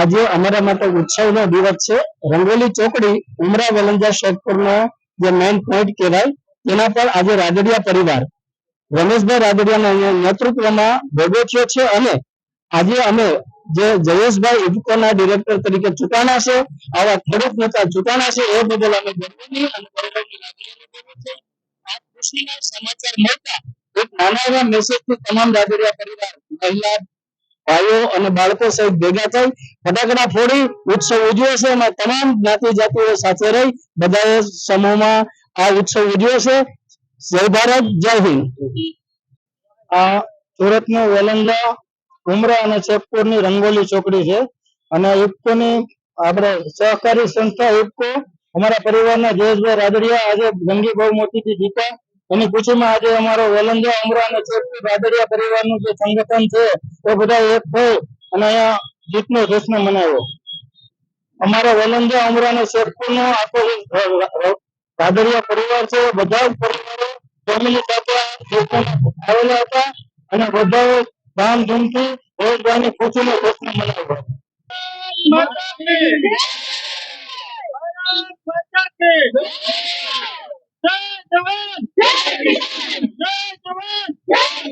આજે અમારા માટે ઉત્સવનો દિવસ છે. રંગોલી ચોકડી ઉમરા વલંજા શેખપુરનો જે મેઇન પોઈન્ટ કહેવાય, તેના પર આજે રાદડિયા પરિવાર, રમેશભાઈ રાદડિયાના નેતૃત્વમાં ભેગો છે અને આજે અમે જે જયેશભાઈ ઇફકોના ડિરેક્ટર તરીકે ચૂંટાણા છે, આવા ખેડૂત નેતા ચૂંટાણા છે, એ બદલ અમે સમાચાર મળતા એક નાના એવા મેસેજથી તમામ રાદડિયા પરિવાર, મહિલા ભાઈઓ અને બાળકો સહિત ભેગા થઈ, ફટાકડા ફોડી, ઉત્સવ ઉજવે છે તમામ જ્ઞાતિ જાતિઓ સાથે રહી બધાએ સમૂહમાં આ ઉત્સવ ઉજવે છે જય ભારત, જય હિન્દ. આ સુરતનું વેલંજા ઉમરા અને શેખપુરની રંગોલી ચોકડી છે અને ઇફકોની આપણે સહકારી સંસ્થા ઇફકો અમારા પરિવારના જયેશભાઈ રાદડિયા, આજે જંગી બહુમતીથી જીતા એની ખુશીમાં આજે અમારો વેલંજા ઉમરા અને શેખપુર રાદડિયા પરિવારનું જે સંગઠન છે, એ બધા એક થઈ અને અહીંયા જીતનો જશ્ન મનાવ્યો. અમારા વેલંજા ઉમરા અને શેખપુરનો આખો ભાદરિયા પરિવાર છે બધા જ પરિવારો ફેમિલી સાથે આવેલા હતા અને બધાએ ધામધૂમથી રોજગારની ખુશીનો જશ્ન મનાવ્યો. માતા